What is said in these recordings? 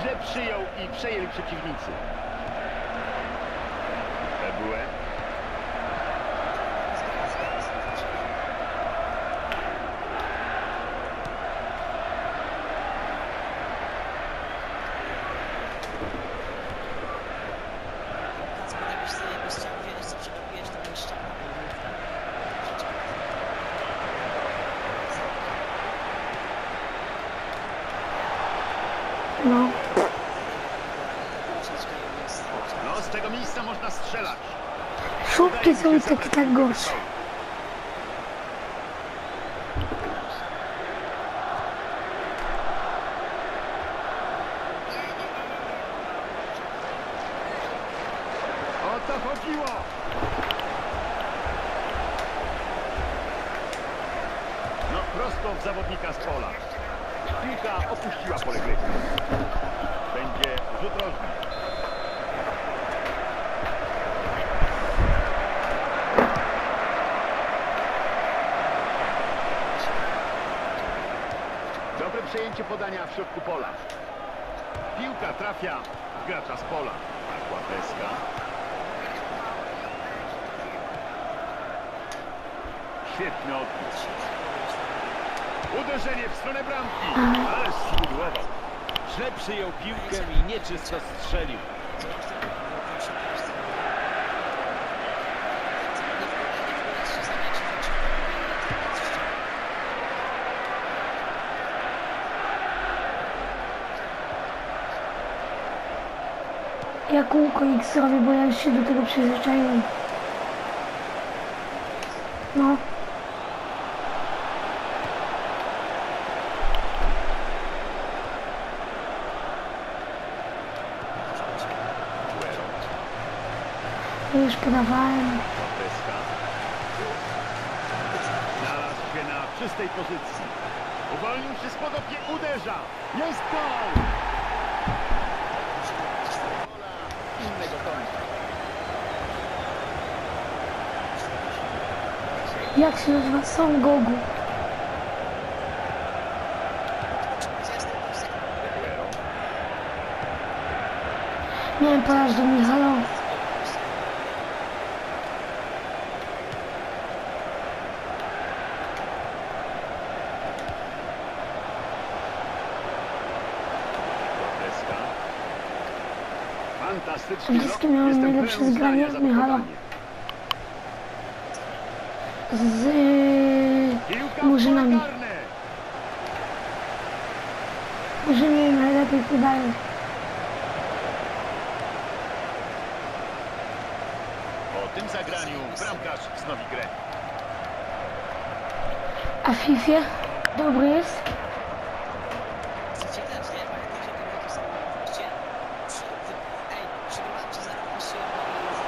źle przyjął i przejęli przeciwnicy. Ebue. Kacper, jakbyś sobie jakbyś chciał wiedzieć, co przegapujesz, to będziesz chciał. No, No, z tego miejsca można strzelać. szybkie są takie tak gorsze. O to chodziło! No, prosto w zawodnika z pola. Piłka opuściła pole gry. Będzie rzut rożny. Dobre przejęcie podania w środku pola. Piłka trafia w gracza z pola. Akłapeska. Świetny odbiór. Uderzenie w stronę bramki. Ależ spudłował. Źle przyjął piłkę i nieczysto strzelił. Ja kółko X zrobię, bo ja już się do tego przyzwyczaiłem. No, już podawałem. Znalazł się na czystej pozycji. Uwolnił się spod opie, uderza. Jest gol! Innego końca. Jak się nazywa? Son Gogu. Miałem podać do. Fantastyczny Przede wszystkim rok. miałem najlepsze zgranie uznania za od Michala. wychowanie. Z Murzynami. Murzyni najlepiej podają. Po tym zagraniu bramkarz wznowi grę. A w FIFA dobry jest? Chcecie też, nie? Pamiętajcie, to było to samo. Właściwie, przy- wy- Ej, przegrywając 0 właściwie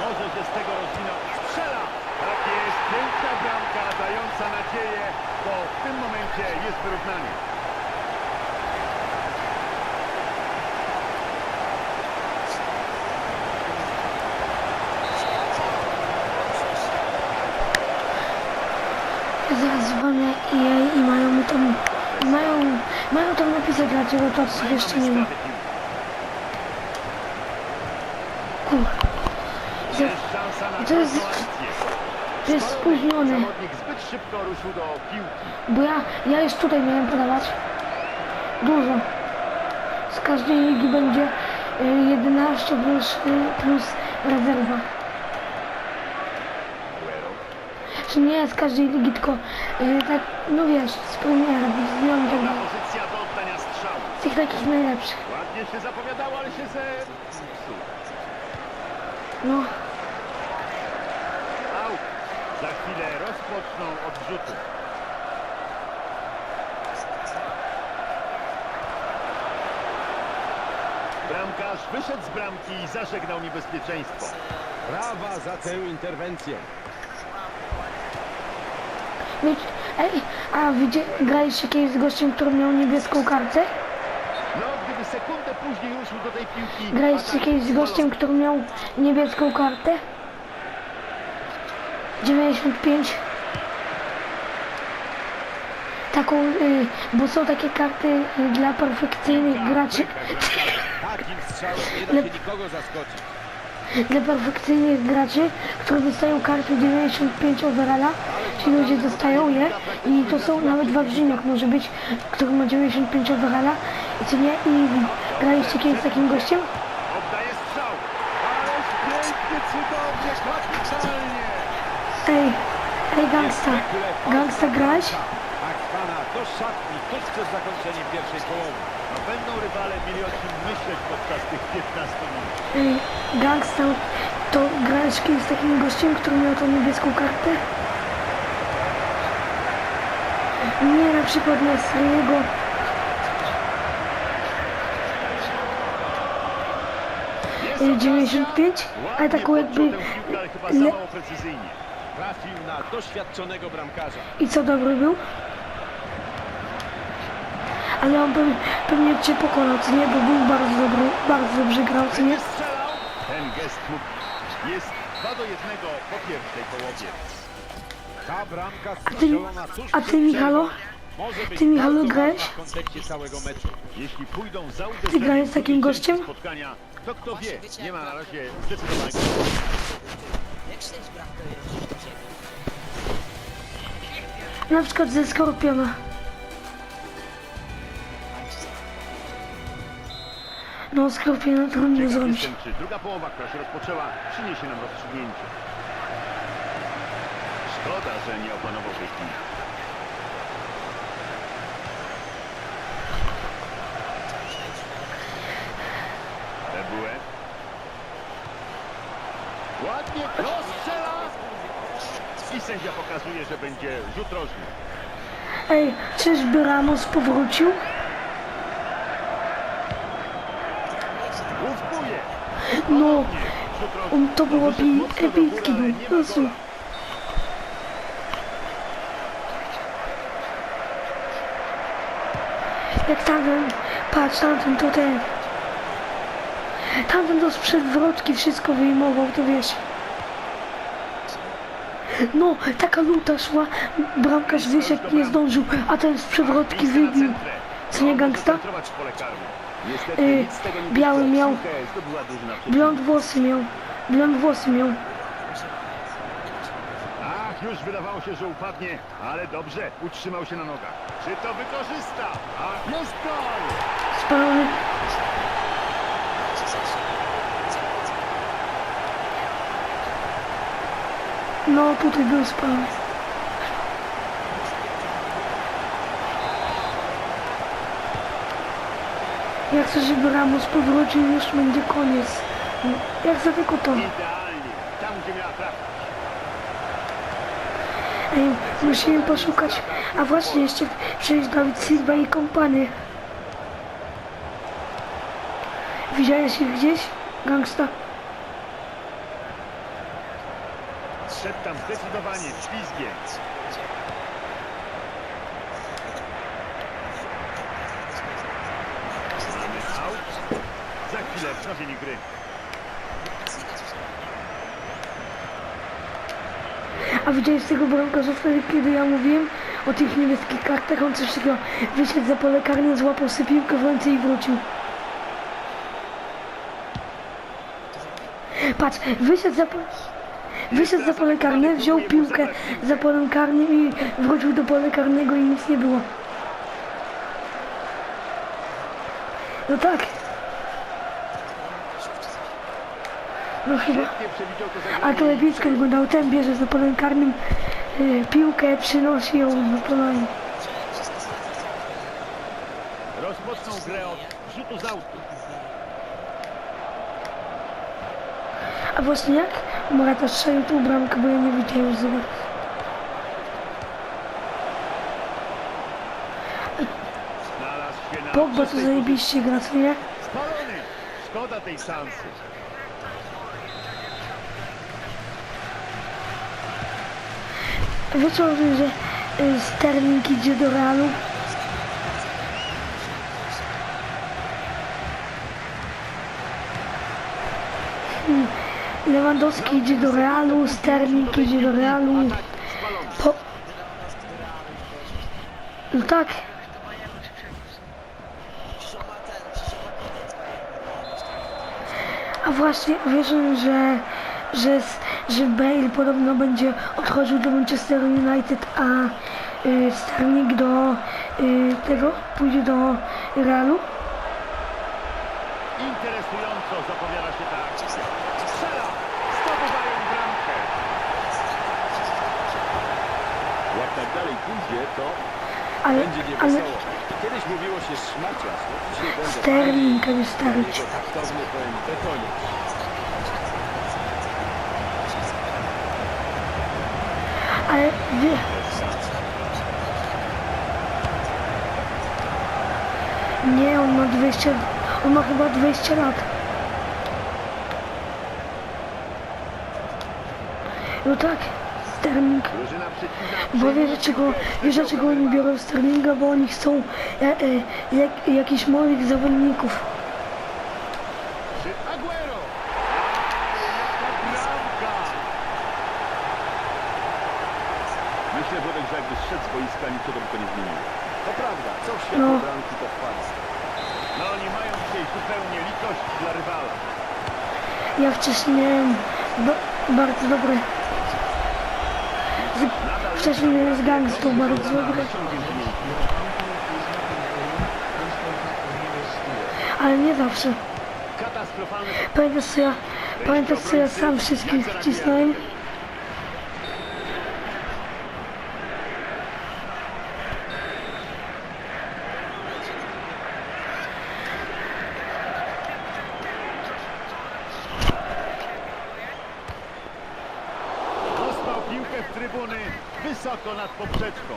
Może się z tego rozwinął. Piękna bramka dająca nadzieję, bo w tym momencie jest wyrównanie. Zaraz dzwonię i, i mają mi tam, mają, mają tam napisać dlaczego to co jeszcze nie ma. Kurwa. To, Jest To jest- Zawodnik zbyt szybko ruszył do piłki. bo ja, ja już tutaj miałem podawać. Dużo. Z każdej ligi będzie y, 11 plus, y, plus rezerwa. Czy nie z każdej ligi, tylko y, tak, no wiesz, z premiera, z dalej. pozycja do oddania strzału. Z tych takich najlepszych. Ładnie się zapowiadało, ale się ze... zepsuł. No. Za chwilę rozpoczną odrzuty. Bramkarz wyszedł z bramki i zażegnał niebezpieczeństwo. Brawa za tę interwencję. ej, a wiecie, graliście kiedyś z gościem, który miał niebieską kartę? No, gdyby sekundę później ruszył do tej piłki... Graliście kiedyś z gościem, który miał niebieską kartę? 95. taką, y, bo są takie karty y, dla perfekcyjnych graczy, Takim strzałem nie da się nikogo zaskoczyć. dla perfekcyjnych graczy, którzy dostają karty 95 overalla, ci ludzie dostają je i to są nawet Wawrzyniak może być, który ma 95 overalla i co nie, i graliście kiedyś z takim gościem? Ej, ej gangsta, gangsta grałeś? Tak pana do szatni tuż przed zakończeniem pierwszej połowy. A będą rywale mieli o czym myśleć podczas tych 15 minut. Ej, gangsta, to grałeś kiedyś z takim gościem, który miał tą niebieską kartę? Nie, na przykład na swojego. Jest Y, okazja. 95, ale taką jakby... le-. Trafił na doświadczonego bramkarza. I co, dobry był? Ale on pewnie, pewnie cię pokonał, co nie? Bo był bardzo dobry, bardzo dobrze grał, co nie? Strzelał. Ten gest mógł. Jest 2 do 1 po pierwszej połowie. Ta bramka A ty- strzelona tuż a przed ty, Michalo? przerwą Może być Ty, Michalo, bardzo grałeś? ważna w kontekście całego meczu. Jeśli pójdą za uderzeniem grałeś z takim gościem? Spotkania, to kto wie, nie ma na razie zdecydowanego. Jak do ciebie? Na przykład ze Skorpiona. No, Skorpiona trudno Ciekaw zrobić. jestem, czy druga połowa, która się rozpoczęła, przyniesie nam rozstrzygnięcie. Szkoda, że nie opanował tej chwili. Ebue. Ładnie I sędzia pokazuje, że będzie rzut rożny. Ej, czyżby Ramos powrócił? Łówkuje. No, on to było Wyszedł epi- mocno do epicki był. ma Jezu. Jak tamten, patrz, tamten to ten. Tamten to sprzed wrotki wszystko wyjmował, to wiesz. No, taka luta szła, bramkarz wyszedł, nie zdążył, a ten z przewrotki wybił. Co nie, Może gangsta? Y, nie biały miał. Blond włosy miał, blond włosy miał. Ach, już wydawało się, że upadnie, ale dobrze, utrzymał się na nogach. Czy to wykorzysta? Ach, jest gol! Spalony. No, tutaj był spalony. Jak chcę, żeby Ramos powrócił, już będzie koniec. Jak za tylko to. Idealnie, tam gdzie miała trafić. Ej, musimy poszukać. A właśnie, jeszcze przejść Dawid Silva i kompany. Widziałeś ich gdzieś? Gangsta. Szedł tam zdecydowanie, ślizgiem. Mamy out. Za chwilę wznowienie gry. A widziałeś tego bramkarza wtedy, kiedy ja mówiłem o tych niebieskich kartach, on coś takiego wyszedł za pole karne, złapał sobie piłkę w ręce i wrócił. Patrz, wyszedł za pole... Wyszedł za pole karne, wziął piłkę za polem karnym i wrócił do pola karnego i nic nie było. No tak. No chyba. A to epicko wyglądał, ten bierze za polem karnym y, piłkę, przynosi ją do pola i... Rozpoczną grę od rzutu z autu. A właśnie jak Morata strzelił tą bramkę, bo ja nie. Znalazł się na Pogba to zajebiście gra, co nie? Spalony. Szkoda tej szansy. Wiecie że y, Sterling idzie do Realu? Lewandowski idzie do Realu, Sterling idzie do Realu. Po... No tak, a właśnie wiesz, że, że, że Bale podobno będzie odchodził do Manchester United, a y, Sterling do y, tego, pójdzie do Realu. Interesująco zapowiada się ta akcja. Strzela! Zdobywają bramkę. Jak tak dalej pójdzie, to Ale, będzie ale. Kiedyś mówiło się szmaciarz, no dzisiaj Sterling, taktowny powiem betoniarz. Ale wie, nie, on ma 20, on ma chyba 20 lat. No tak, Sterling. Bo wiesz dlaczego, wiesz dlaczego oni biorą Sterlinga, bo oni chcą e, e, jak, jakichś młodych zawodników. Myślę, że jakby zszedł z boiska, niczego by to nie zmieniło. To prawda, co w świecie No. bramki to. No nie mają dzisiaj zupełnie litości dla rywala. Ja wcześniej miałem ba, bardzo dobre. Wcześniej z gangstą bardzo dobre. Ale nie zawsze. Pamiętasz co ja, pamiętasz co ja sam wszystkich wcisnąłem? Dostał piłkę w trybuny wysoko nad poprzeczką.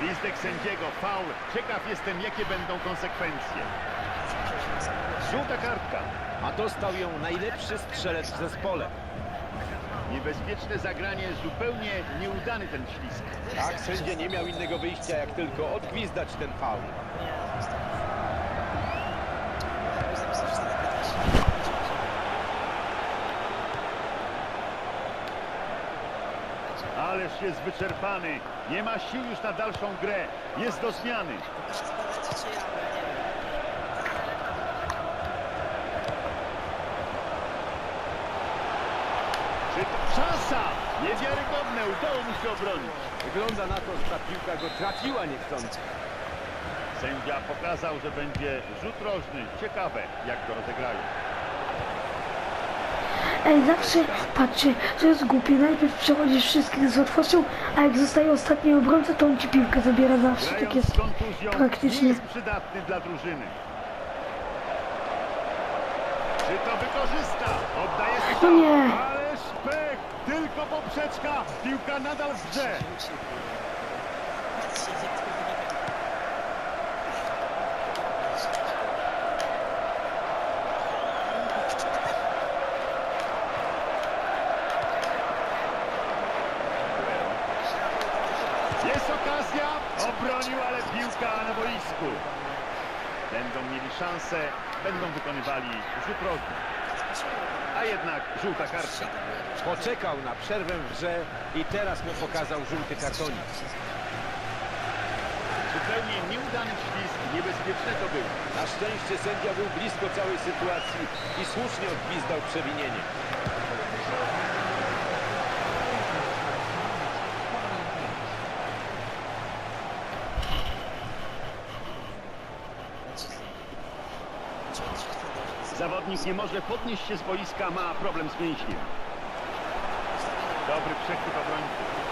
Gwizdek sędziego, faul. Ciekaw jestem, jakie będą konsekwencje. Żółta kartka. A dostał ją najlepszy strzelec w zespole. Niebezpieczne zagranie, zupełnie nieudany ten ślisk. Tak, sędzia nie miał innego wyjścia, jak tylko odgwizdać ten faul. Ależ jest wyczerpany. Nie ma sił już na dalszą grę. Jest do zmiany. Pokaż odpowiedzi, czy ja, bo ja nie wiem. Czy szansa? Niewiarygodne. Udało mu się obronić. Wygląda na to, że ta piłka go trafiła niechcący. Sędzia pokazał, że będzie rzut rożny. Ciekawe, jak go rozegrają. Ej, zawsze, patrzcie, to jest głupie. Najpierw przechodzisz wszystkich z łatwością, a jak zostaje ostatni obrońca, to on ci piłkę zabiera zawsze. Tak Grając jest. z kontuzją praktycznie. nie jest przydatny dla drużyny. Czy to wykorzysta? Oddaje No nie. Tylko poprzeczka. Piłka nadal w grze. Jest okazja. Obronił, ale piłka na boisku. Będą mieli szansę. Będą wykonywali rzut. A jednak żółta kartka. Poczekał na przerwę w grze i teraz mu pokazał żółty kartonik. Zupełnie nieudany ślizg. Niebezpieczne to było. Na szczęście sędzia był blisko całej sytuacji i słusznie odgwizdał przewinienie. Zawodnik nie może podnieść się z boiska, ma problem z mięśniem. Dobry przechwyt obrońcy.